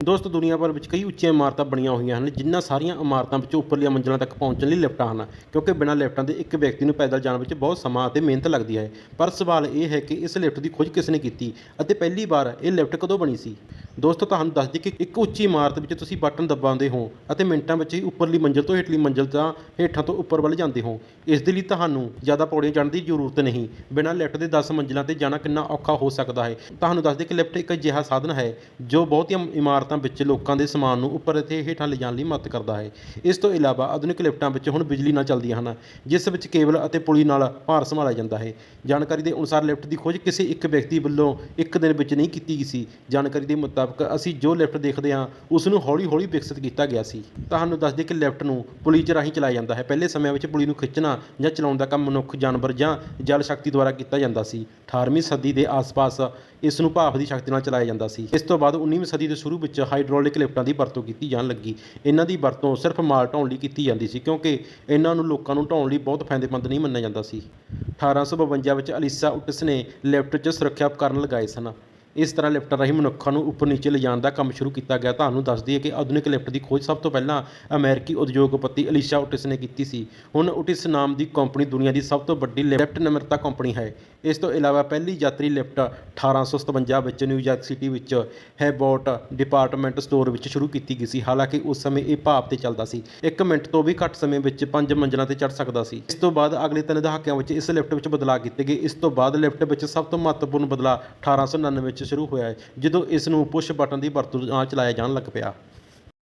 ਦੋਸਤ, ਦੁਨੀਆ ਭਰ ਵਿੱਚ ਕਈ ਉੱਚੀਆਂ ਇਮਾਰਤਾਂ ਬਣੀਆਂ ਹੋਈਆਂ ਹਨ, ਜਿਨ੍ਹਾਂ ਸਾਰੀਆਂ ਇਮਾਰਤਾਂ ਵਿੱਚ ਉੱਪਰਲੀਆਂ ਮੰਜ਼ਲਾਂ ਤੱਕ ਪਹੁੰਚਣ ਲਈ ਲਿਫਟਾਂ ਹਨ, ਕਿਉਂਕਿ ਬਿਨਾਂ ਲਿਫਟਾਂ ਦੇ ਇੱਕ ਵਿਅਕਤੀ ਨੂੰ ਪੈਦਲ ਜਾਣ ਵਿੱਚ ਬਹੁਤ ਸਮਾਂ ਅਤੇ ਮਿਹਨਤ ਲੱਗਦੀ ਹੈ। ਪਰ ਸਵਾਲ ਇਹ ਹੈ ਕਿ ਇਸ ਲਿਫਟ ਦੀ ਖੋਜ ਕਿਸ ਨੇ ਕੀਤੀ ਅਤੇ ਪਹਿਲੀ ਵਾਰ ਇਹ ਲਿਫਟ ਕਦੋਂ ਬਣੀ ਸੀ? ਦੋਸਤੋ, ਤੁਹਾਨੂੰ ਦੱਸ ਦਈਏ ਕਿ ਇੱਕ ਉੱਚੀ ਇਮਾਰਤ ਵਿੱਚ ਤੁਸੀਂ ਬਟਨ ਦਬਾਉਂਦੇ ਹੋ ਅਤੇ ਮਿੰਟਾਂ ਵਿੱਚ ਹੀ ਉੱਪਰਲੀ ਮੰਜ਼ਲ ਤੋਂ ਹੇਠਲੀ ਮੰਜ਼ਲ ਜਾਂ ਹੇਠਾਂ ਤੋਂ ਉੱਪਰ ਵੱਲ ਜਾਂਦੇ ਹੋ। ਇਸ ਦੇ ਲਈ ਤੁਹਾਨੂੰ ਜ਼ਿਆਦਾ ਪੌੜੀਆਂ ਚੜ੍ਹਨ ਦੀ ਜ਼ਰੂਰਤ ਨਹੀਂ। ਬਿਨਾਂ ਲਿਫਟ ਦੇ 10 ਮੰਜ਼ਿਲਾਂ ਤੇ ਜਾਣਾ ਕਿੰਨਾ ਔਖਾ ਹੋ ਸਕਦਾ ਹੈ। ਤੁਹਾਨੂੰ ਦੱਸ ਦਈਏ ਕਿ ਲਿਫਟ ਇੱਕ ਅਜਿਹਾ ਸਾਧਨ ਹੈ ਜੋ ਬਹੁਤੀਆਂ ਇਮਾਰਤਾਂ ਵਿੱਚ ਲੋਕਾਂ ਦੇ ਸਮਾਨ ਨੂੰ ਉੱਪਰ ਅਤੇ ਹੇਠਾਂ ਲਿਜਾਣ ਲਈ ਮਦਦ ਕਰਦਾ ਹੈ। ਇਸ ਤੋਂ ਇਲਾਵਾ ਆਧੁਨਿਕ ਲਿਫਟਾਂ ਵਿੱਚ ਹੁਣ ਬਿਜਲੀ ਨਾਲ ਚੱਲਦੀਆਂ ਹਨ, ਜਿਸ ਵਿੱਚ ਕੇਬਲ ਅਤੇ ਪੁਲੀ ਨਾਲ ਭਾਰ ਸੰਭਾਲਿਆ ਜਾਂਦਾ ਹੈ। ਜਾਣਕਾਰੀ ਦੇ ਅਨੁਸਾਰ ਲਿਫਟ ਦੀ ਖੋਜ ਕਿਸੇ ਇੱਕ ਵਿਅਕਤੀ ਵੱਲੋਂ ਇੱਕ ਦਿਨ ਵਿੱਚ ਨਹੀਂ ਕੀਤੀ ਗਈ ਸੀ। ਜਾਣਕਾਰੀ ਦੇ ਮੁਤਾਬਕ ਅਸੀਂ ਜੋ ਲਿਫਟ ਦੇਖਦੇ ਹਾਂ ਉਸ ਨੂੰ ਹੌਲੀ-ਹੌਲੀ ਵਿਕਸਿਤ ਕੀਤਾ ਗਿਆ ਸੀ। ਤੁਹਾਨੂੰ ਦੱਸ ਦਈਏ ਕਿ ਲਿਫਟ ਨੂੰ ਪੁਲੀ 'ਚ ਰਾਹੀਂ ਚਲਾਇਆ ਜਾਂਦਾ ਹੈ। ਪਹਿਲੇ ਸਮਿਆਂ ਵਿੱਚ ਪੁਲੀ ਨੂੰ ਖਿੱਚਣਾ ਜਾਂ ਚਲਾਉਣ ਦਾ ਕੰਮ ਮਨੁੱਖ, ਜਾਨਵਰ ਜਾਂ ਜਲ ਸ਼ਕਤੀ ਦੁਆਰਾ ਕੀਤਾ ਜਾਂਦਾ ਸੀ। 18ਵੀਂ ਸਦੀ ਦੇ ਆਸ-ਪਾਸ ਇਸ ਨੂੰ ਭਾਫ ਦੀ ਸ਼ਕਤੀ ਨਾਲ ਚਲਾਇਆ ਜਾਂਦਾ ਸੀ। ਇਸ ਤੋਂ ਬਾਅਦ 19ਵੀਂ ਸਦੀ ਦੇ ਸ਼ੁਰੂ ਵਿੱਚ ਹਾਈਡ੍ਰੋਲਿਕ ਲਿਫਟਾਂ ਦੀ ਵਰਤੋਂ ਕੀਤੀ ਜਾਣ ਲੱਗੀ। ਇਹਨਾਂ ਦੀ ਵਰਤੋਂ ਸਿਰਫ ਮਾਲ ਢਾਉਣ ਲਈ ਕੀਤੀ ਜਾਂਦੀ ਸੀ, ਕਿਉਂਕਿ ਇਹਨਾਂ ਨੂੰ ਲੋਕਾਂ ਨੂੰ ਢੋਣ ਲਈ ਬਹੁਤ ਫਾਇਦੇਮੰਦ ਨਹੀਂ ਮੰਨਿਆ ਜਾਂਦਾ ਸੀ। 1852 ਵਿੱਚ ਅਲੀਸਾ ਉਟਸ ਨੇ ਲਿਫਟ 'ਚ ਸੁਰੱਖਿਆ ਉਪਕਰਨ ਲਗਾਏ ਸਨ। ਇਸ ਤਰ੍ਹਾਂ ਲਿਫਟਾਂ ਰਾਹੀਂ ਮਨੁੱਖਾਂ ਨੂੰ ਉੱਪਰ ਨੀਚੇ ਲਿਜਾਣ ਦਾ ਕੰਮ ਸ਼ੁਰੂ ਕੀਤਾ ਗਿਆ। ਤੁਹਾਨੂੰ ਦੱਸ ਦਈਏ ਕਿ ਆਧੁਨਿਕ ਲਿਫਟ ਦੀ ਖੋਜ ਸਭ ਤੋਂ ਪਹਿਲਾਂ ਅਮਰੀਕੀ ਉਦਯੋਗਪਤੀ ਅਲੀਸ਼ਾ ਉਟਿਸ ਨੇ ਕੀਤੀ ਸੀ। ਹੁਣ ਉਟਿਸ ਨਾਮ ਦੀ ਕੰਪਨੀ ਦੁਨੀਆ ਦੀ ਸਭ ਤੋਂ ਵੱਡੀ ਲਿਫਟ ਨਿਰਮਾਤਾ ਕੰਪਨੀ ਹੈ। ਇਸ ਤੋਂ ਇਲਾਵਾ ਪਹਿਲੀ ਯਾਤਰੀ ਲਿਫਟ 1857 ਵਿੱਚ ਨਿਊਯਾਰਕ ਸਿਟੀ ਵਿੱਚ ਹੈਬੋਟ ਡਿਪਾਰਟਮੈਂਟ ਸਟੋਰ ਵਿੱਚ ਸ਼ੁਰੂ ਕੀਤੀ ਗਈ ਸੀ। ਹਾਲਾਂਕਿ ਉਸ ਸਮੇਂ ਇਹ ਭਾਪ ਤੇ ਚੱਲਦਾ ਸੀ। 1 ਮਿੰਟ ਤੋਂ ਵੀ ਘੱਟ ਸਮੇਂ ਵਿੱਚ 5 ਮੰਜ਼ਲਾਂ ਤੇ ਚੜ੍ਹ ਸਕਦਾ ਸੀ। ਇਸ ਤੋਂ ਬਾਅਦ ਅਗਲੇ ਤਿੰਨ ਦਹਾਕਿਆਂ ਵਿੱਚ ਇਸ ਲਿਫਟ ਵਿੱਚ ਬਦਲਾਅ ਕੀਤੇ ਗਏ। ਇਸ ਤੋਂ ਬਾਅਦ ਲਿਫਟ ਵਿੱਚ ਸਭ ਤੋਂ ਮਹੱਤਵਪੂਰਨ ਬਦਲਾਅ 1899 ਵਿੱਚ ਸ਼ੁਰੂ ਹੋਇਆ ਹੈ, ਜਦੋਂ ਇਸ ਨੂੰ ਪੁਸ਼ ਬਟਨ ਦੀ ਵਰਤੋਂ ਨਾਲ ਚਲਾਇਆ ਜਾਣ ਲੱਗ ਪਿਆ।